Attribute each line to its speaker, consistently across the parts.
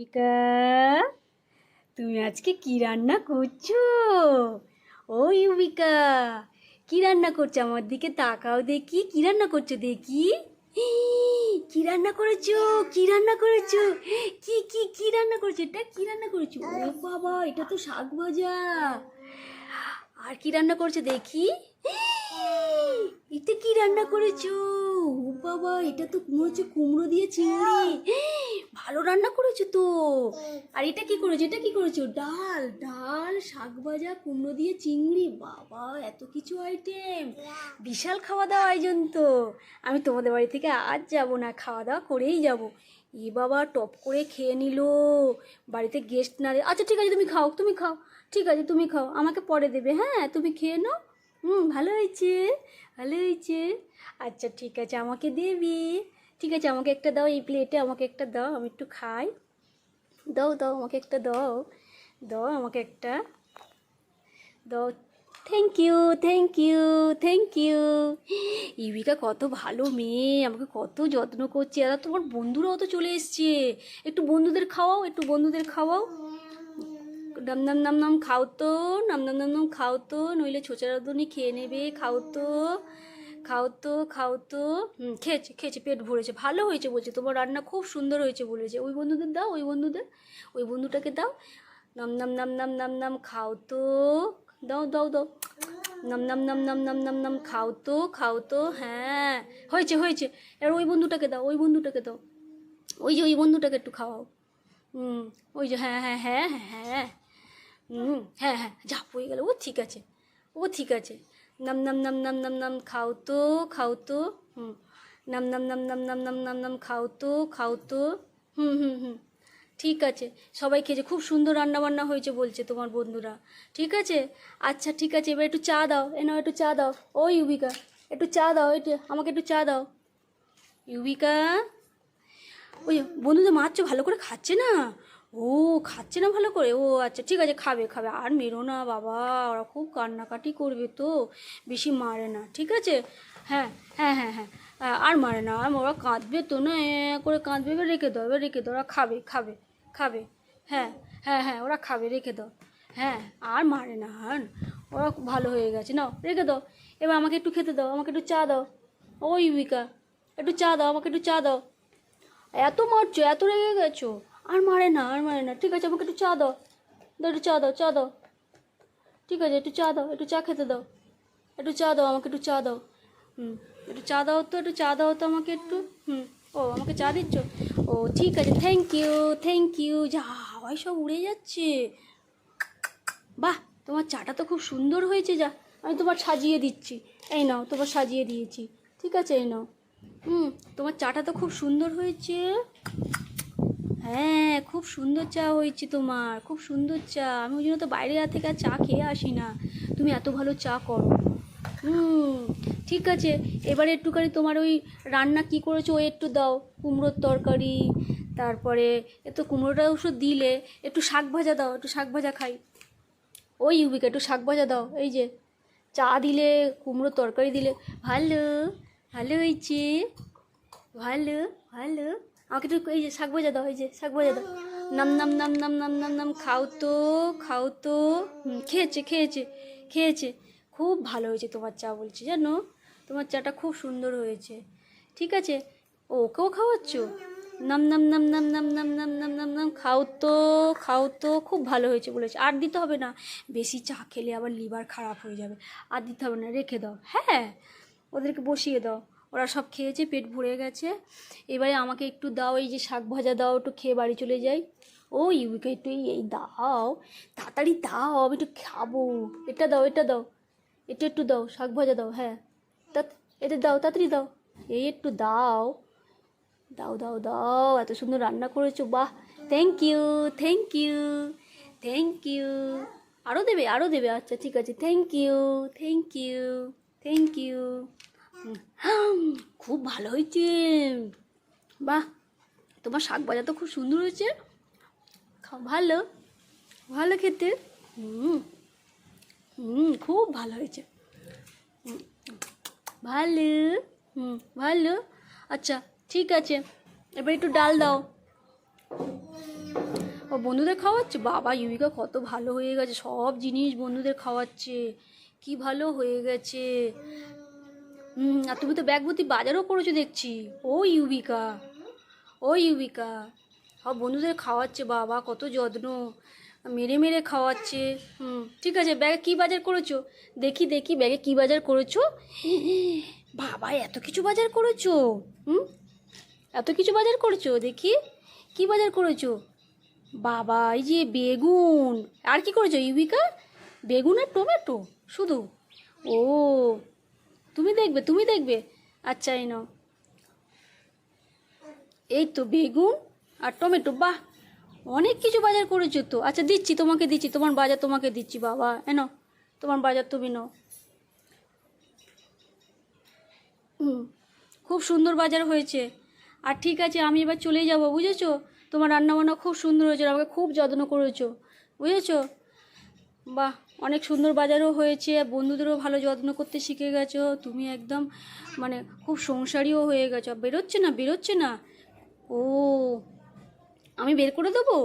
Speaker 1: দীপিকা তুমি আজকে কি রান্না করছো ও ইউবিকা কি রান্না করছো আমার দিকে তাকাও দেখি কি রান্না করছো দেখি কি রান্না করেছো কি রান্না করেছো কি কি কি রান্না করেছো এটা কি রান্না করেছো ও বাবা এটা তো শাক ভাজা আর কি রান্না করছো দেখি এটা কি রান্না করেছো ও বাবা এটা তো মনে হচ্ছে কুমড়ো দিয়ে চিংড়ি ভালো রান্না করেছো তো আর এটা কি করেছো এটা কি করেছো ডাল ডাল শাক ভাজা কুমড়ো দিয়ে চিংড়ি বাবা এত কিছু আইটেম বিশাল খাওয়া দাওয়া আয়োজন তো আমি তোমাদের বাড়ি থেকে আজ যাব না খাওয়া দাওয়া করেই যাব এ বাবা টপ করে খেয়ে নিল বাড়িতে গেস্ট না আচ্ছা ঠিক আছে তুমি খাও তুমি খাও ঠিক আছে তুমি খাও আমাকে পরে দেবে হ্যাঁ তুমি খেয়ে নাও হুম ভালো হয়েছে ভালো হয়েছে আচ্ছা ঠিক আছে আমাকে দেবি ঠিক আছে আমাকে একটা দাও এই প্লেটে আমাকে একটা দাও আমি একটু খাই দাও দাও আমাকে একটা দাও দাও আমাকে একটা দাও thank you thank you thank you Ibika কত ভালো মেয়ে আমাকে কত যত্ন করছে আর তোমার বন্ধুরাও তো চলে এসছে একটু বন্ধুদের খাওয়াও একটু বন্ধুদের খাওয়াও নাম নাম নাম নাম খাও তো নাম নাম নাম নাম খাও তো নইলে ছোচারা দুনি খেয়ে নেবে খাও তো খাও তো খাও তো খেয়েছে খেয়েছে পেট ভরেছে ভালো হয়েছে বলছে তোমার রান্না খুব সুন্দর হয়েছে বলেছে ওই বন্ধুদের দাও ওই বন্ধুদের ওই বন্ধুটাকে দাও নাম নাম নাম নাম নাম নাম খাও তো দাও দাও দাও নাম নাম নাম নাম নাম নাম নাম খাও তো খাও তো হ্যাঁ হয়েছে হয়েছে এবার ওই বন্ধুটাকে দাও ওই বন্ধুটাকে দাও ওই যে ওই বন্ধুটাকে একটু খাওয়াও হুম ওই যে হ্যাঁ হ্যাঁ হ্যাঁ হ্যাঁ হ্যাঁ হুম হ্যাঁ হ্যাঁ যা হয়ে গেল ও ঠিক আছে ও ঠিক আছে নাম নাম নাম নাম নাম নাম খাও তো খাও তো হুম নাম নাম নাম নাম নাম নাম নাম নাম খাও তো খাও তো হুম হুম হুম ঠিক আছে সবাই খেয়েছে খুব সুন্দর রান্না বান্না হয়েছে বলছে তোমার বন্ধুরা ঠিক আছে আচ্ছা ঠিক আছে এবার একটু চা দাও এ নাও একটু চা দাও ও ইউবিকা একটু চা দাও এটা আমাকে একটু চা দাও ইউবিকা ওই বন্ধুদের মাছ ভালো করে খাচ্ছে না ও খাচ্ছে না ভালো করে ও আচ্ছা ঠিক আছে খাবে খাবে আর মেরো না বাবা ওরা খুব কান্নাকাটি করবে তো বেশি মারে না ঠিক আছে হ্যাঁ হ্যাঁ হ্যাঁ হ্যাঁ আর মারে না আর ওরা কাঁদবে তো না করে কাঁদবে এবার রেখে দাও এবার রেখে দাও ওরা খাবে খাবে খাবে হ্যাঁ হ্যাঁ হ্যাঁ ওরা খাবে রেখে দাও হ্যাঁ আর মারে না আর ওরা ভালো হয়ে গেছে নাও রেখে দাও এবার আমাকে একটু খেতে দাও আমাকে একটু চা দাও ওই বিকা একটু চা দাও আমাকে একটু চা দাও এত মারছো এত রেগে গেছো আর মারে না আর মারে না ঠিক আছে আমাকে একটু চা দাও দাও একটু চা দাও চা দাও ঠিক আছে একটু চা দাও একটু চা খেতে দাও একটু চা দাও আমাকে একটু চা দাও হুম একটু চা দাও তো একটু চা দাও তো আমাকে একটু হুম ও আমাকে চা দিচ্ছ ও ঠিক আছে থ্যাংক ইউ থ্যাংক ইউ যা হাওয়াই সব উড়ে যাচ্ছে বাহ তোমার চাটা তো খুব সুন্দর হয়েছে যা আমি তোমার সাজিয়ে দিচ্ছি এই নাও তোমার সাজিয়ে দিয়েছি ঠিক আছে এই নাও হুম তোমার চাটা তো খুব সুন্দর হয়েছে হ্যাঁ খুব সুন্দর চা হয়েছে তোমার খুব সুন্দর চা আমি ওই জন্য তো বাইরে থেকে আর চা খেয়ে আসি না তুমি এত ভালো চা করো হুম ঠিক আছে এবারে একটুখানি তোমার ওই রান্না কি করেছো ওই একটু দাও কুমড়োর তরকারি তারপরে এ তো কুমড়োটা ওষুধ দিলে একটু শাক ভাজা দাও একটু শাক ভাজা খাই ওই ইউবিকে একটু শাক ভাজা দাও এই যে চা দিলে কুমড়োর তরকারি দিলে ভালো ভালো হয়েছে ভালো ভালো আমাকে একটু এই যে শাক বোঝা দাও এই যে শাক বোঝা দাও নাম নাম নাম নাম নাম নাম নাম খাও তো খাও তো খেয়েছে খেয়েছে খেয়েছে খুব ভালো হয়েছে তোমার চা বলছি জানো তোমার চাটা খুব সুন্দর হয়েছে ঠিক আছে ওকেও খাওয়াচ্ছ নাম নাম নাম নাম নাম নাম নাম নাম নাম নাম খাও তো খাও তো খুব ভালো হয়েছে বলেছে আর দিতে হবে না বেশি চা খেলে আবার লিভার খারাপ হয়ে যাবে আর দিতে হবে না রেখে দাও হ্যাঁ ওদেরকে বসিয়ে দাও ওরা সব খেয়েছে পেট ভরে গেছে এবারে আমাকে একটু দাও এই যে শাক ভাজা দাও একটু খেয়ে বাড়ি চলে যাই ও ইউকে একটু এই দাও তাড়াতাড়ি দাও আমি একটু খাবো এটা দাও এটা দাও এটা একটু দাও শাক ভাজা দাও হ্যাঁ তা এটা দাও তাড়াতাড়ি দাও এই একটু দাও দাও দাও দাও এত সুন্দর রান্না করেছো বাহ thank you thank you thank you আরও দেবে আরও দেবে আচ্ছা ঠিক আছে thank you thank you thank you খুব ভালো হয়েছে বাহ তোমার শাক ভাজা তো খুব সুন্দর হয়েছে ভালো ভালো খেতে হুম হুম খুব ভালো হয়েছে ভালো হুম ভালো আচ্ছা ঠিক আছে এবার একটু ডাল দাও ও বন্ধুদের খাওয়াচ্ছে বাবা ইউবিকা কত ভালো হয়ে গেছে সব জিনিস বন্ধুদের খাওয়াচ্ছে কি ভালো হয়ে গেছে আর তুমি তো ব্যাগবতী বাজারও করেছো দেখছি ও ইউবিকা ও ইউবিকা সব বন্ধুদের খাওয়াচ্ছে বাবা কত যত্ন মেরে মেরে খাওয়াচ্ছে হুম ঠিক আছে ব্যাগে কী বাজার করেছো দেখি দেখি ব্যাগে কী বাজার করেছো বাবা এত কিছু বাজার করেছো হুম এত কিছু বাজার করেছো দেখি কি বাজার করেছো বাবা এই যে বেগুন আর কি করেছো ইউবিকা বেগুন আর টমেটো শুধু ও তুমি দেখবে তুমি দেখবে আচ্ছা এই নাও এই তো বেগুন আর টমেটো বাহ অনেক কিছু বাজার করেছো তো আচ্ছা দিচ্ছি তোমাকে দিচ্ছি তোমার বাজার তোমাকে দিচ্ছি বাবা এনো তোমার বাজার তুমি নাও হুম খুব সুন্দর বাজার হয়েছে আর ঠিক আছে আমি এবার চলে যাব বুঝেছো তোমার রান্নাবান্না খুব সুন্দর হয়েছে আমাকে খুব যত্ন করেছো বুঝেছো বাহ অনেক সুন্দর বাজারও হয়েছে বন্ধুদেরও ভালো যত্ন করতে শিখে গেছো তুমি একদম মানে খুব সংসারীও হয়ে গেছো বেরোচ্ছে না বেরোচ্ছে না ও আমি বের করে দেবো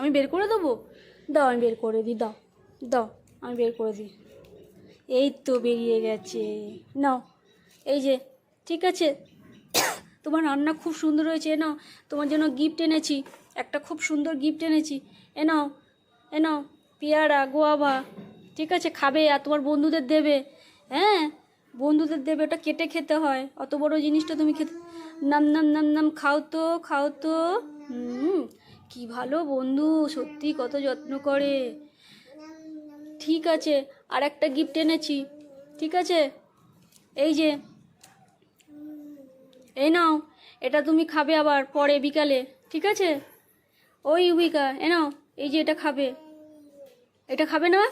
Speaker 1: আমি বের করে দেবো দাও আমি বের করে দিই দাও দাও আমি বের করে দিই এই তো বেরিয়ে গেছে নাও এই যে ঠিক আছে তোমার রান্না খুব সুন্দর হয়েছে এ নাও তোমার জন্য গিফট এনেছি একটা খুব সুন্দর গিফট এনেছি এ নাও এ নাও পেয়ারা গোয়াবা ঠিক আছে খাবে আর তোমার বন্ধুদের দেবে হ্যাঁ বন্ধুদের দেবে ওটা কেটে খেতে হয় অত বড় জিনিসটা তুমি খেতে নাম নাম নাম নাম খাও তো খাও তো হুম কী ভালো বন্ধু সত্যি কত যত্ন করে ঠিক আছে আর একটা গিফট এনেছি ঠিক আছে এই যে এই নাও এটা তুমি খাবে আবার পরে বিকালে ঠিক আছে ওই উইকা এ নাও এই যে এটা খাবে এটা খাবে না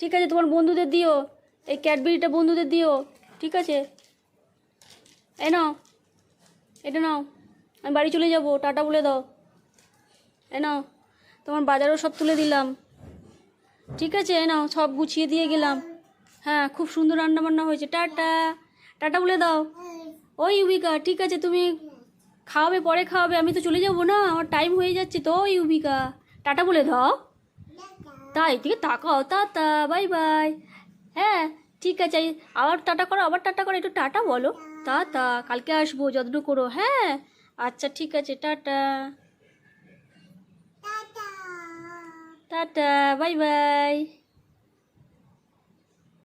Speaker 1: ঠিক আছে তোমার বন্ধুদের দিও এই ক্যাডবেরিটা বন্ধুদের দিও ঠিক আছে এ নাও এটা নাও আমি বাড়ি চলে যাব টাটা বলে দাও এ নাও তোমার বাজারও সব তুলে দিলাম ঠিক আছে এ নাও সব গুছিয়ে দিয়ে গেলাম হ্যাঁ খুব সুন্দর রান্না বান্না হয়েছে টাটা টাটা বলে দাও ওই ইউবিকা ঠিক আছে তুমি খাওয়াবে পরে খাওয়াবে আমি তো চলে যাব না আমার টাইম হয়ে যাচ্ছে তো ইউবিকা টাটা বলে দাও তা এদিকে তাকাও তাতা বাই বাই হ্যাঁ ঠিক আছে আবার টাটা করো আবার টাটা করো একটু টাটা বলো তা তা কালকে আসবো যত্ন করো হ্যাঁ আচ্ছা ঠিক আছে টাটা টাটা বাই বাই